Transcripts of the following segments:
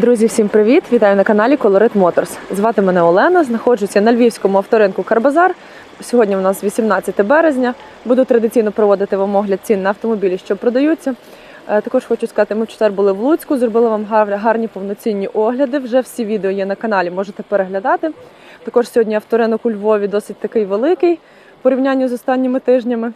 Друзі, всім привіт! Вітаю на каналі Colorit Motors. Звати мене Олена. Знаходжуся на львівському авторинку Карбазар. Сьогодні у нас 18 березня. Буду традиційно проводити вам огляд цін на автомобілі, що продаються. Е, Також хочу сказати, ми в четвер були в Луцьку, зробили вам гарні повноцінні огляди. Вже всі відео є на каналі, можете переглядати. Також сьогодні авторинок у Львові досить такий великий в порівнянні з останніми тижнями.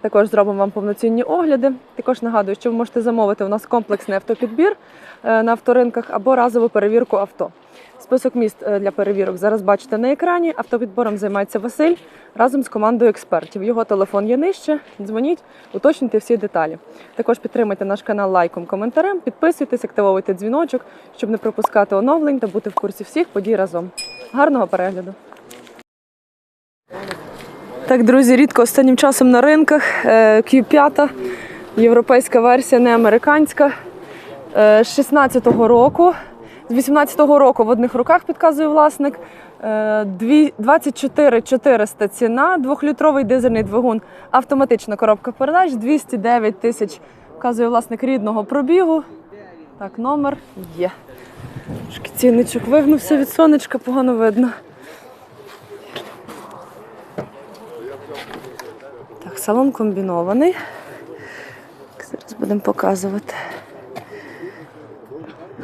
Також зробимо вам повноцінні огляди. Також нагадую, що ви можете замовити у нас комплексний автопідбір е, на авторинках або разову перевірку авто. Список міст е, для перевірок зараз бачите на екрані. Автопідбором займається Василь разом з командою експертів. Його телефон є нижче. Дзвоніть, уточнюйте всі деталі. Також підтримайте наш канал лайком, коментарем, підписуйтесь, активовуйте дзвіночок, щоб не пропускати оновлень та бути в курсі всіх подій разом. Гарного перегляду! Так, друзі, рідко останнім часом на ринках е, Q5, європейська версія, не американська. Е, З 16-го року. З 18-го року в одних руках підказує власник. Е, дві- 24 400 ціна, двохлітровий дизельний двигун, автоматична коробка передач, 209 тисяч вказує власник рідного пробігу. Так, номер є. Трошки цінничок вигнувся від сонечка, погано видно. Так, салон комбінований. Зараз будемо показувати,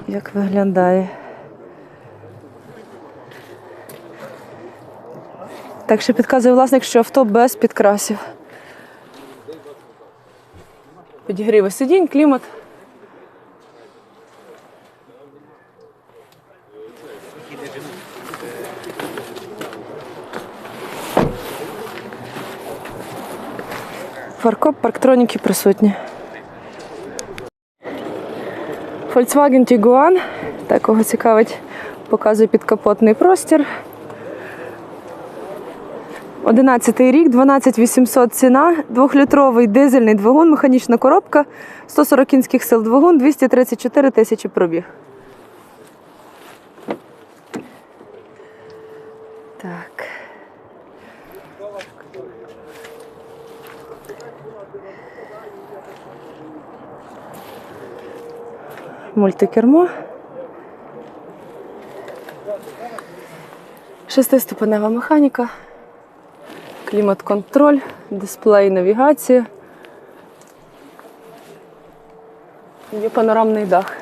як виглядає. Так, ще підказує власник, що авто без підкрасів. Підігріви сидінь, клімат. Фаркоп, парктроніки присутні. Volkswagen Tiguan. Так, кого цікавить, показує підкапотний простір. 11 рік, 12800 ціна, двохлітровий дизельний двигун, механічна коробка, 140 кінських сил двигун, 234 тисячі пробіг. Мультикермо. Шестиступенева механіка, клімат-контроль, дисплей, навігація. Є панорамний дах.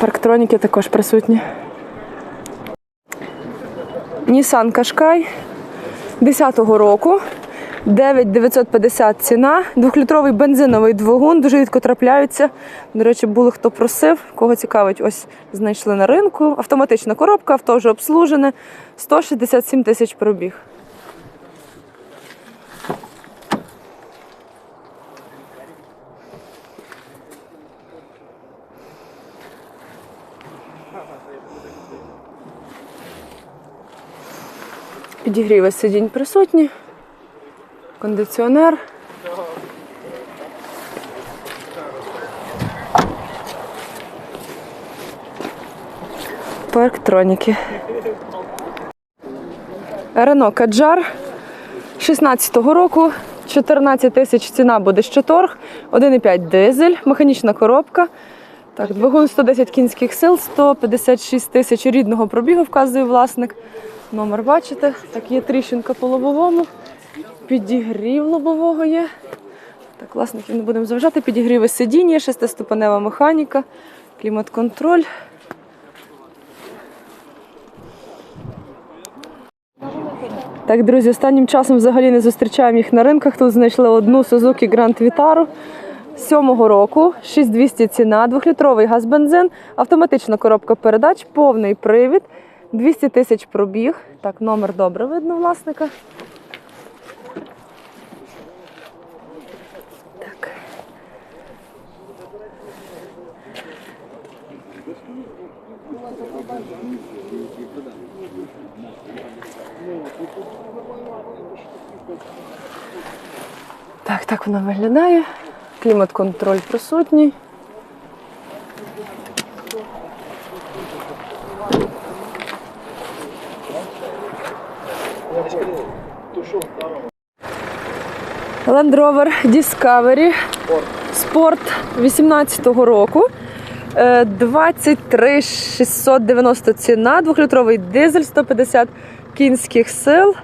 Парктроніки також присутні. Nissan Qashqai 10-го року. 9950 ціна, двохлітровий бензиновий двигун, дуже рідко трапляються. До речі, були хто просив, кого цікавить, ось знайшли на ринку. Автоматична коробка, авто вже обслужене, 167 тисяч пробіг. Підігріви сидінь присутні, кондиціонер. Парктроніки. Рено Каджар 16-го року. 14 тисяч ціна буде ще торг, 1,5 дизель, механічна коробка. Так, двигун 110 кінських сил, 156 тисяч рідного пробігу, вказує власник. Номер бачите. Так, є тріщинка по лобовому. Підігрів лобового є. Так, власників не будемо заважати. Підігріви сидіння, шестиступенева механіка, клімат-контроль. Так, друзі, останнім часом взагалі не зустрічаємо їх на ринках. Тут знайшли одну Suzuki Grand Vitara. Сьомого року 6200 ціна, двохлітровий газ-бензин, автоматична коробка передач, повний привід, 200 тисяч пробіг. Так, номер добре видно власника. Так. Так, так вона виглядає. Клімат-контроль присутній. Land Rover Discovery Sport 18-го року. Е, 23 690 ціна, двохлітровий дизель, 150 кінських сил.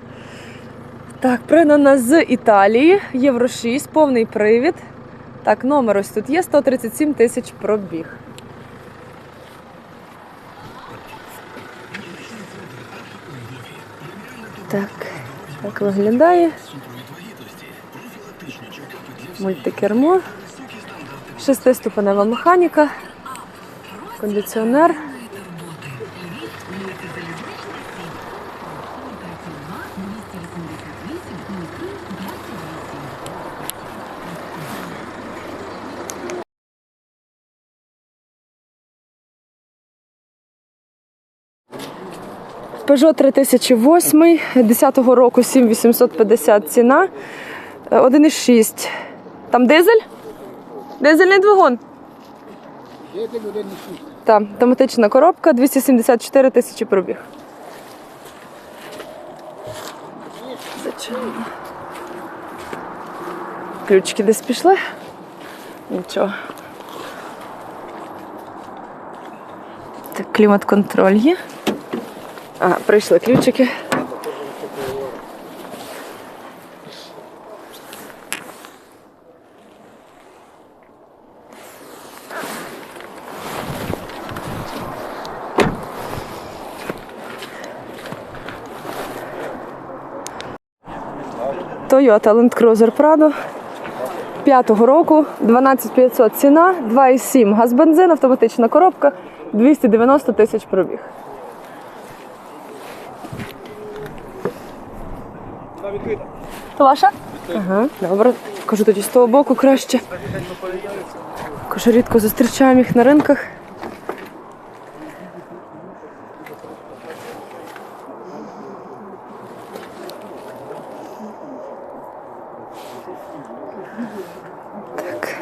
Так, пригнана з Італії, Євро 6, повний привід. Так, номер ось тут є 137 тисяч пробіг. Так, так виглядає. Мультикермо. Шестиступенева механіка. Кондиціонер. Peugeot 3008, 10-го року 7850 ціна. Е, 1,6. Там дизель? Дизельний двигун. Так, автоматична коробка, 274 тисячі пробіг. Зачем? Ключики десь пішли? Нічого. Так, клімат-контроль є. Ага, прийшли ключики. Toyota Land Cruiser Prado 5-го року, 12500 ціна, 2,7 газ бензин, автоматична коробка, 290 тисяч пробіг. То ваша? Ага, добре. Кажу тоді з того боку краще. Кажу, рідко зустрічаємо їх на ринках. Так.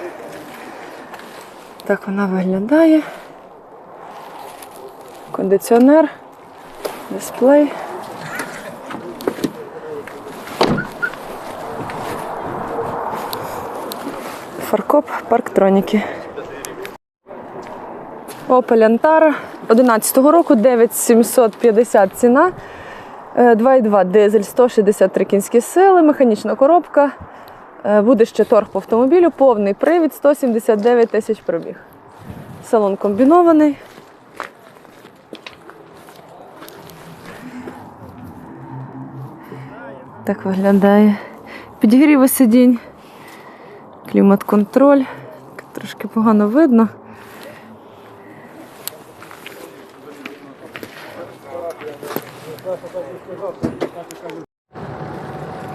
Так вона виглядає. Кондиціонер, дисплей. Фаркоп, парктроніки. Opel Antara 11-го року, 9750 ціна. Е, 2,2 дизель, 163 кінські сили, механічна коробка. Е, Буде ще торг по автомобілю, повний привід, 179 тисяч пробіг. Салон комбінований. Так виглядає. Підігріви сидінь. Клімат-контроль. Трошки погано видно.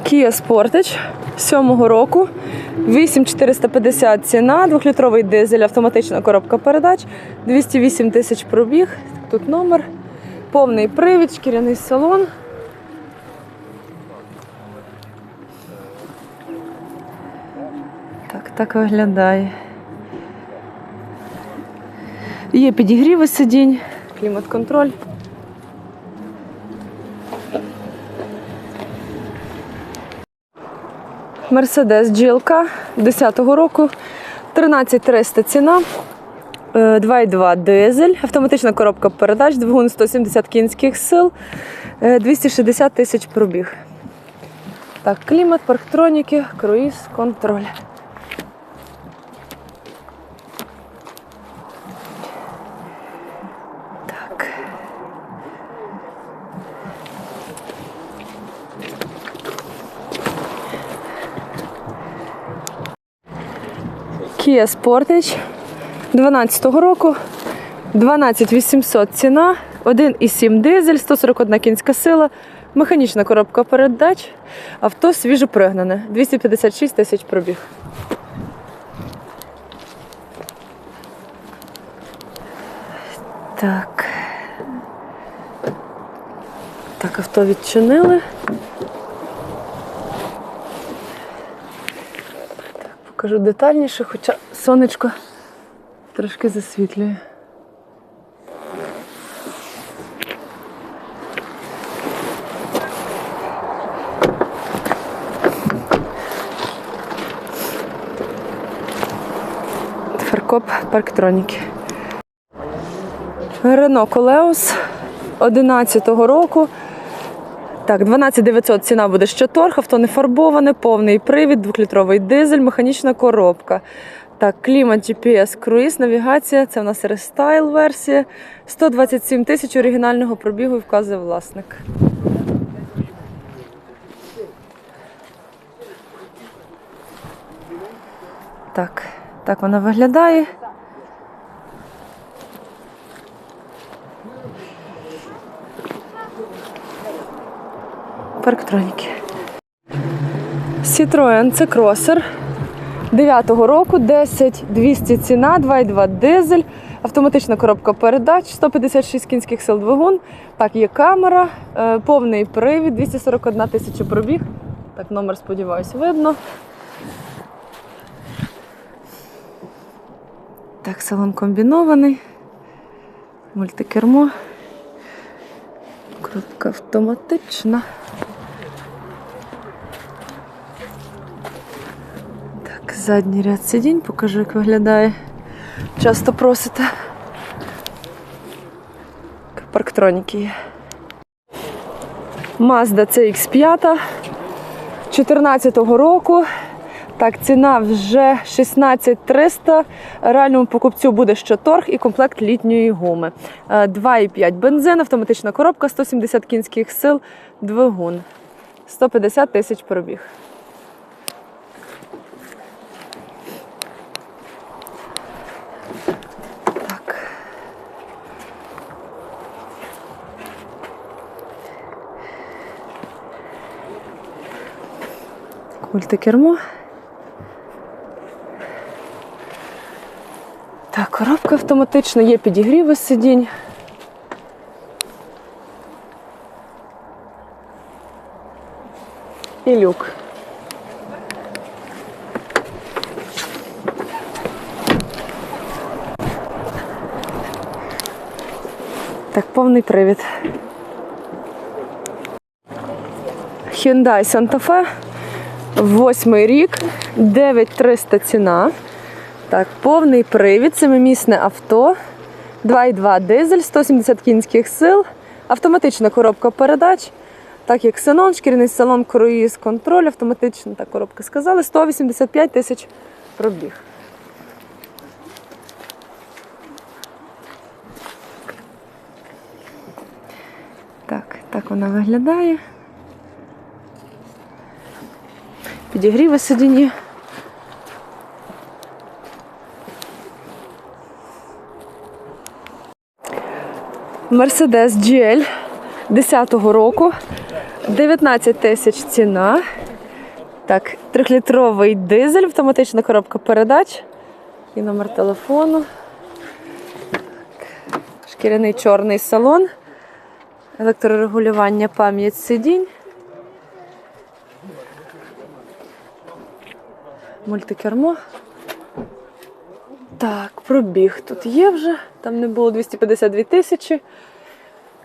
Kia Sportage 7-го року. 8450 ціна, 2-літровий дизель, автоматична коробка передач, 208 тисяч пробіг. Тут номер, повний привід, шкіряний салон. Так, виглядає. Є підігріви сидінь, клімат-контроль. Мерседес GLK 10-го року, 13300 ціна, е, 2,2 дизель, автоматична коробка передач, двигун 170 кінських сил, е, 260 тисяч пробіг. Так, клімат, парктроніки, круїз, контроль. Kia Sportage 12-го року, 12800 ціна, 1,7 дизель, 141 кінська сила, механічна коробка передач, авто свіжопригнане, 256 тисяч пробіг. Так. Так, авто відчинили. покажу детальніше, хоча сонечко трошки засвітлює. Фаркоп парктроніки. Рено Колеус 11-го року. Так, 12900 ціна буде ще торг, авто не фарбоване, повний привід, двохлітровий дизель, механічна коробка. Так, клімат, GPS, круїз, навігація. Це в нас рестайл версія. 127 тисяч оригінального пробігу і вказує власник. Так, так вона виглядає. Парктроніки. Citroen це кросер 9-го року, 10200 ціна, 2,2 дизель, автоматична коробка передач, 156 кінських сил двигун. Так, є камера, е, повний привід, 241 тисяча пробіг. Так, номер, сподіваюсь, видно. Так, салон комбінований. Мультикермо. Крутка автоматична. Задній ряд сидінь, покажу, як виглядає. Часто просите. Парктроніки є. Mazda CX5 14-го року. Так, ціна вже 16300. Реальному покупцю буде ще торг і комплект літньої гуми. Е, 2,5 бензин, автоматична коробка, 170 кінських сил, двигун. 150 тисяч пробіг. Мультикермо. Так, коробка автоматична, є підігріви сидінь. І люк. Так, повний привід. Hyundai Santa Fe. Восьмий рік, 9300 ціна. Так, повний привід, семимісне авто, 2,2 дизель, 170 кінських сил, автоматична коробка передач, так як Xenon, шкіряний салон, круїз, контроль, автоматична та коробка сказали, 185 тисяч пробіг. Так, так вона виглядає. Підігріви сидіння. Мерседес GL 10-го року. 19 тисяч ціна. Так, трьохлітровий дизель, автоматична коробка передач і номер телефону. Шкіряний чорний салон, електрорегулювання пам'ять сидінь. Мультикермо. Так, пробіг тут є вже. Там не було 252 тисячі.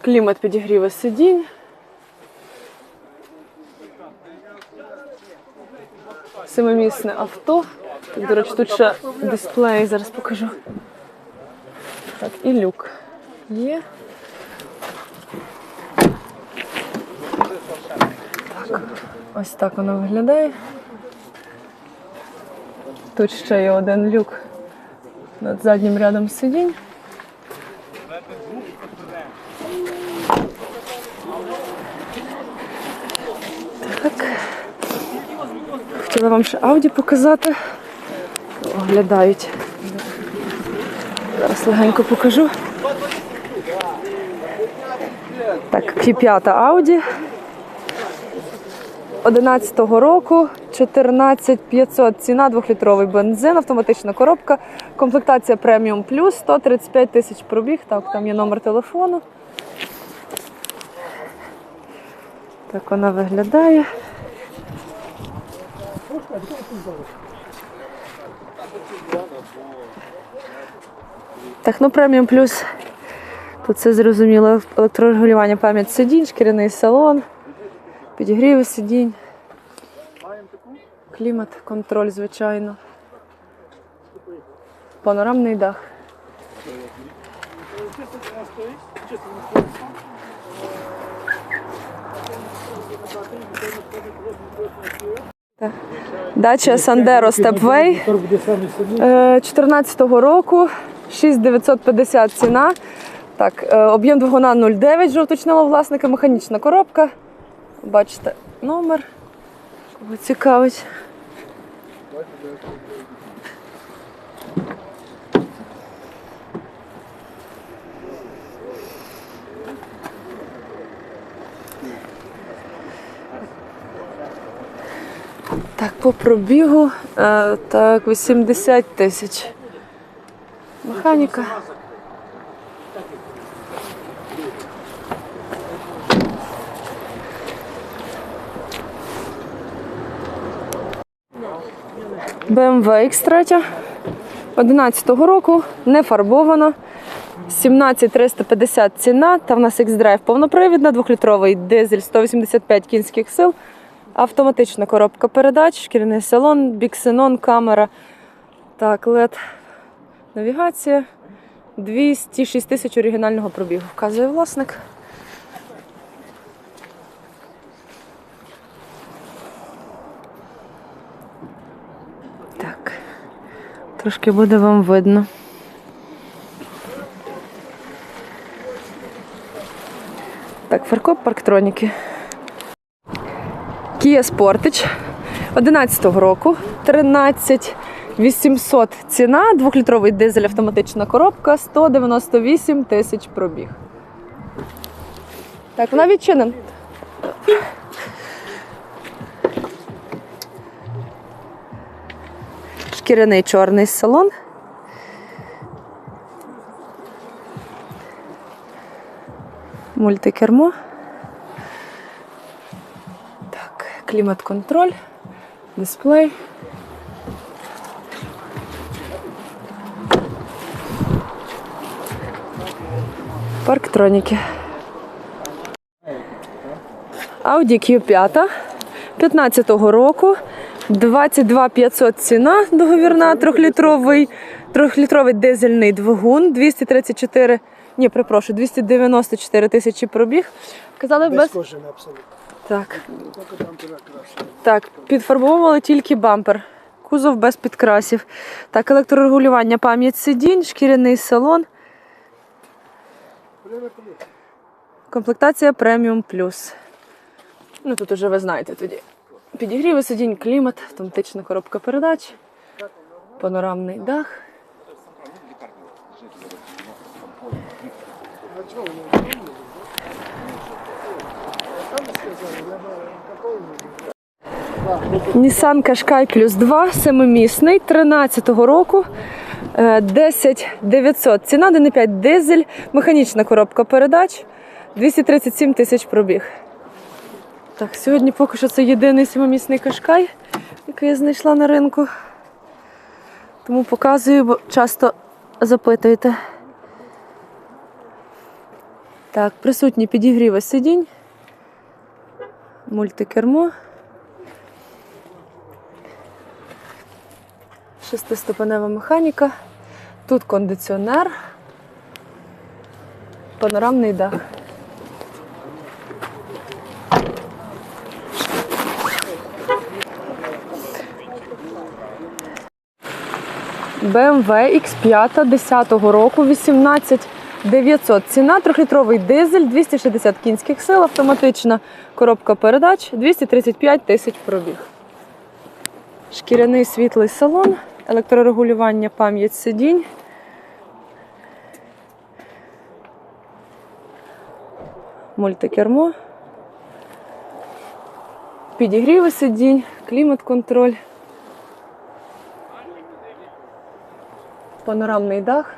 Клімат підігріва сидінь. Семимісне авто. Так, до речі, тут ще дисплей, зараз покажу. Так, і люк є. Так, ось так воно виглядає. Тут ще є один люк над заднім рядом сидінь. Так. Хотіла вам ще Ауді показати. Оглядають. Зараз легенько покажу. Так, Q5 Audi. 11-го року 14500 ціна, 2-літровий бензин, автоматична коробка, комплектація преміум плюс, 135 тисяч пробіг. Так, там є номер телефону. Так вона виглядає. Техно преміум плюс. Тут все зрозуміло. Електрорегулювання пам'ять сидінь, шкіряний салон, підігріви сидінь. Клімат, контроль, звичайно. Панорамний дах. Дача Сандеро Степвей. 14-го року 6950 ціна. Так, е, об'єм двигуна 0,9 жовточного власника, механічна коробка. Бачите номер. Кого цікавить. Так, по пробігу е, так, 80 тисяч. Механіка. BMW X3 11-го року, не фарбована. 17350 ціна. Та в нас X-Drive повнопривідна, двохлітровий дизель 185 кінських сил, автоматична коробка передач, шкіряний салон, біксенон, камера. Так, LED навігація. 206 тисяч оригінального пробігу. Вказує власник. Трошки буде вам видно. Так, фаркоп парктроніки. Kia Sportage 11-го року. 13 800 ціна, двохлітровий дизель автоматична коробка, 198 тисяч пробіг. Так, вона відчинена. Шкіряний чорний салон. Мультикермо. Так, клімат-контроль, дисплей. Парктроніки. Audi Q5 15-го року. 22 500 ціна договірна, трьохлітровий, трьохлітровий дизельний двигун, 234, ні, перепрошую, 294 тисячі пробіг. Казали без, Кожен абсолютно. так, так, підфарбовували тільки бампер. Кузов без підкрасів. Так, електрорегулювання, пам'ять сидінь, шкіряний салон. Комплектація преміум плюс. Ну тут уже ви знаєте тоді. Підігріви сидінь, клімат, автоматична коробка передач, панорамний дах. Nissan Qashqai плюс 2, семимісний, 13-го року. Е, 10 900. Ціна 1,5 дизель, механічна коробка передач, 237 тисяч пробіг. Так, сьогодні поки що це єдиний семимісний кашкай, який я знайшла на ринку. Тому показую, бо часто запитуєте. Так, присутні підігріви сидінь, мультикермо. Шестиступенева механіка. Тут кондиціонер, панорамний дах. BMW X5 10-го року, 18 900. Ціна, трьохлітровий дизель, 260 кінських сил, автоматична коробка передач, 235 тисяч пробіг. Шкіряний світлий салон, електрорегулювання пам'ять сидінь. Мультикермо. Підігріви сидінь, клімат-контроль. Панорамний дах.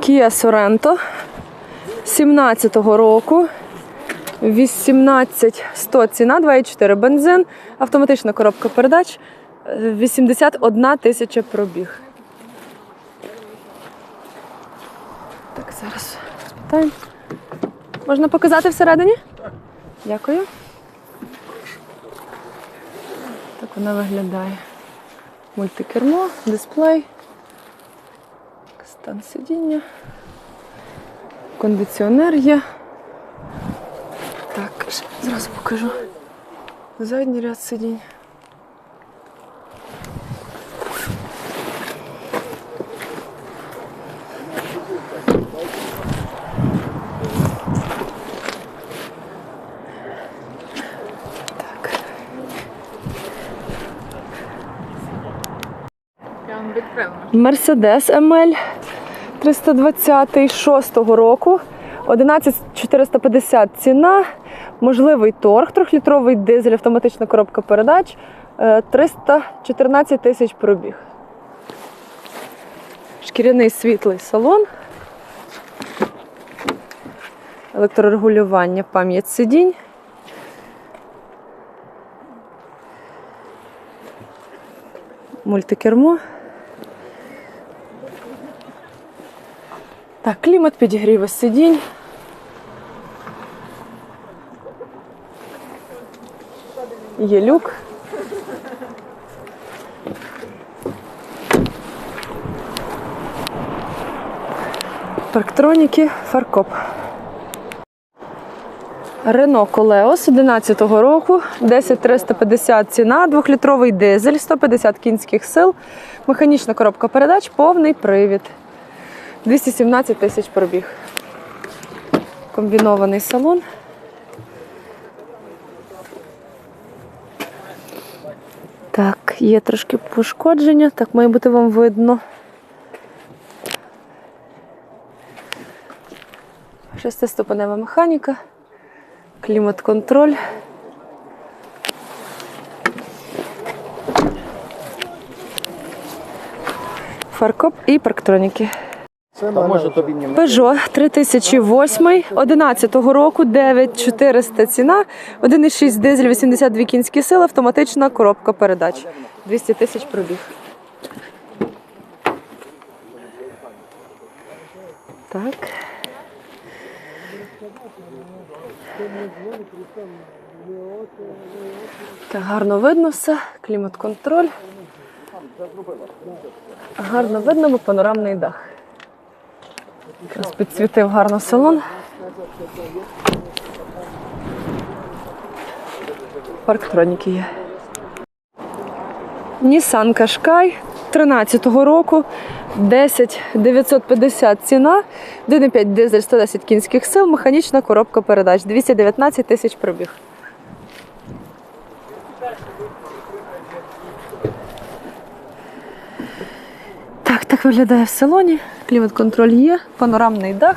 Kia Sorento 17-го року. 18 100 ціна, 2,4 бензин, автоматична коробка передач, е, 81 тисяча пробіг. Так, зараз спитаю. Можна показати всередині? Дякую. Так вона виглядає. Мультикермо, дисплей, стан сидіння, кондиціонер є. Так, зразу покажу. Задній ряд сидінь. Мерседес МЛ 320 6-го року. 11450 ціна, можливий торг, трьохлітровий дизель, автоматична коробка передач, е, 314 тисяч пробіг. Шкіряний світлий салон. Електрорегулювання, пам'ять сидінь. Мультикермо. Так, клімат підігріви сидінь. Є люк. Парктроніки, фаркоп. Рено Колеос 11-го року, 10350 ціна, 2-літровий дизель, 150 кінських сил, механічна коробка передач, повний привід. 217 тисяч пробіг. Комбінований салон. Так, є трошки пошкодження, так має бути вам видно. Шестиступенева механіка, клімат-контроль. Фаркоп і парктроніки. Peugeot 3008 11 року, 9400 ціна, 1,6 дизель, 82 кінські сили, автоматична коробка передач. 200 тисяч пробіг. Так. Так, гарно видно все, клімат-контроль. Гарно видно, панорамний дах. Якраз підсвітив гарно салон. Парктроніки є. Nissan Qashqai 13-го року, 10 950 ціна, 1,5 дизель 110 кінських сил, механічна коробка передач, 219 тисяч пробіг. Так, так виглядає в салоні. Клімат-контроль є, панорамний дах.